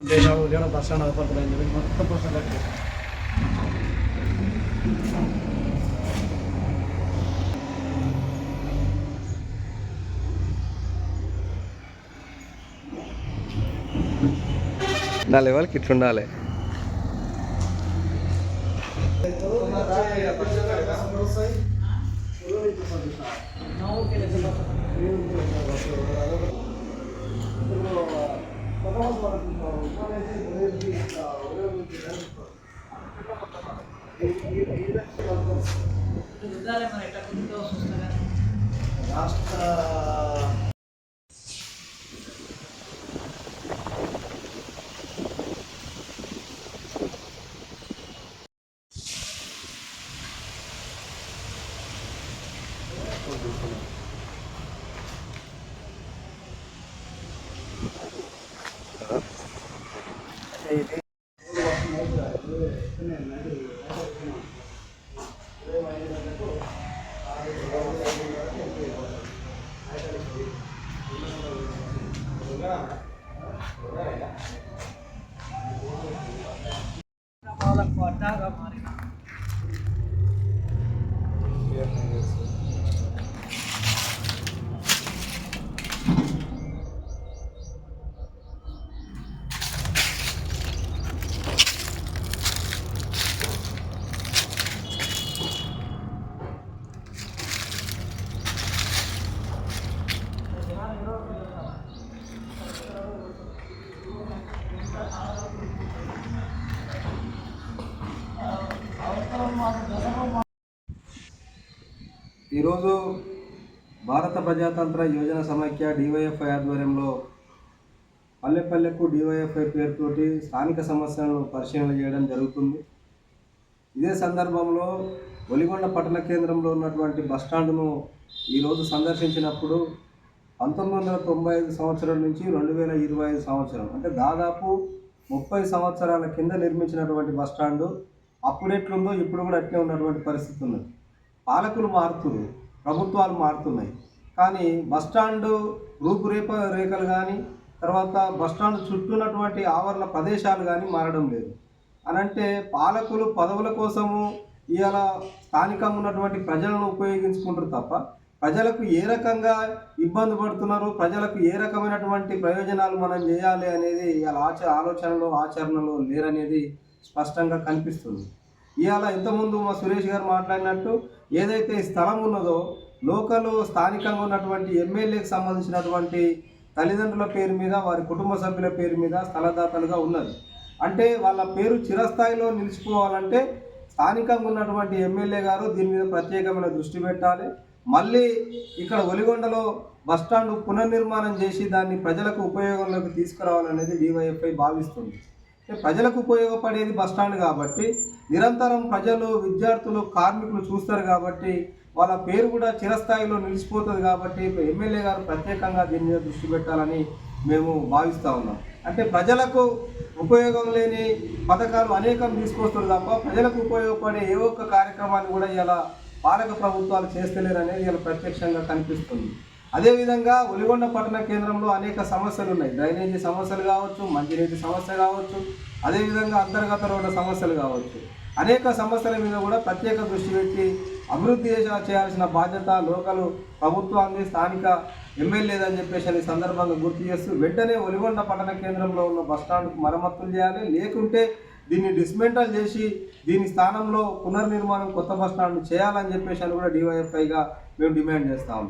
ఉద్యోగం bus stand అవపడుతుంది అని చెప్పి మొత్తం కట్టి నా లెవెల్కి ఇట్లా ఉండాలి రాష్ట్ర செய்து பாலப்பாட்டாக மாறினார் ఈరోజు భారత ప్రజాతంత్ర యోజన సమైక్య డివైఎఫ్ఐ ఆధ్వర్యంలో పల్లె పల్లెకు డివైఎఫ్ఐ పేరుతోటి స్థానిక సమస్యలను పరిశీలన చేయడం జరుగుతుంది. ఇదే సందర్భంలో ఒలిగొండ పట్టణ కేంద్రంలో ఉన్నటువంటి బస్టాండును ఈరోజు సందర్శించినప్పుడు పంతొమ్మిది వందల తొంభై ఐదు సంవత్సరం నుంచి రెండు వేల ఇరవై ఐదు సంవత్సరం అంటే దాదాపు ముప్పై సంవత్సరాల కింద నిర్మించినటువంటి బస్టాండు అప్పుడు ఎట్లుందో ఇప్పుడు కూడా అట్లే ఉన్నటువంటి పరిస్థితి ఉన్నది. పాలకులు మారుతున్నారు ప్రభుత్వాలు మారుతున్నాయి. కానీ బస్టాండు రూపురేప రేఖలు కానీ తర్వాత బస్టాండ్ చుట్టూ ఉన్నటువంటి ఆవరణ ప్రదేశాలు కానీ మారడం లేదు. అని అంటే పాలకులు పదవుల కోసము ఇవాళ స్థానికంగా ఉన్నటువంటి ప్రజలను ఉపయోగించుకుంటారు తప్ప ప్రజలకు ఏ రకంగా ఇబ్బంది పడుతున్నారు ప్రజలకు ఏ రకమైనటువంటి ప్రయోజనాలు మనం చేయాలి అనేది ఇవాళ ఆచ ఆలోచనలో ఆచరణలో లేరనేది స్పష్టంగా కనిపిస్తుంది. ఇవాళ ఇంతకుముందు మా సురేష్ గారు మాట్లాడినట్టు ఏదైతే ఈ స్థలం ఉన్నదో లోకల్ స్థానికంగా ఉన్నటువంటి ఎమ్మెల్యేకి సంబంధించినటువంటి తల్లిదండ్రుల పేరు మీద వారి కుటుంబ సభ్యుల పేరు మీద స్థలదాతలుగా ఉన్నది. అంటే వాళ్ళ పేరు చిరస్థాయిలో నిలిచిపోవాలంటే స్థానికంగా ఉన్నటువంటి ఎమ్మెల్యే గారు దీని మీద ప్రత్యేకమైన దృష్టి పెట్టాలి. మళ్ళీ ఇక్కడ ఒలిగొండలో బస్టాండ్ పునర్నిర్మాణం చేసి దాన్ని ప్రజలకు ఉపయోగంలోకి తీసుకురావాలనేది డివైఎఫ్ఐ భావిస్తుంది. ప్రజలకు ఉపయోగపడేది బస్టాండ్ కాబట్టి నిరంతరం ప్రజలు విద్యార్థులు కార్మికులు చూస్తారు కాబట్టి వాళ్ళ పేరు కూడా చిరస్థాయిలో నిలిచిపోతుంది కాబట్టి ఎమ్మెల్యే గారు ప్రత్యేకంగా దీని మీద దృష్టి పెట్టాలని మేము భావిస్తూ ఉన్నాం. అంటే ప్రజలకు ఉపయోగం లేని పథకాలు అనేకం తీసుకొస్తారు తప్ప ప్రజలకు ఉపయోగపడే ఏ ఒక్క కార్యక్రమాన్ని కూడా ఇలా పాలక ప్రభుత్వాలు చేస్తలేరు అనేది ఇలా ప్రత్యక్షంగా కనిపిస్తుంది. అదేవిధంగా ఒలిగొండ పట్టణ కేంద్రంలో అనేక సమస్యలు ఉన్నాయి. డ్రైనేజీ సమస్యలు కావచ్చు మంచినీటి సమస్య కావచ్చు అదేవిధంగా అంతర్గత రోడ్ల సమస్యలు కావచ్చు. అనేక సమస్యల మీద కూడా ప్రత్యేక దృష్టి పెట్టి అభివృద్ధి చేయాల్సిన బాధ్యత లోకల్ ప్రభుత్వాన్ని స్థానిక ఎమ్మెల్యేదని చెప్పేసి అని సందర్భంగా గుర్తు చేస్తూ వెంటనే ఒలిగొండ పట్టణ కేంద్రంలో ఉన్న బస్టాండ్కు మరమ్మతులు చేయాలి. లేకుంటే దీన్ని డిస్మెంటల్ చేసి దీని స్థానంలో పునర్నిర్మాణం కొత్త బస్టాండ్ చేయాలని చెప్పేసి అని కూడా డివైఎఫ్ఐగా మేము డిమాండ్ చేస్తాము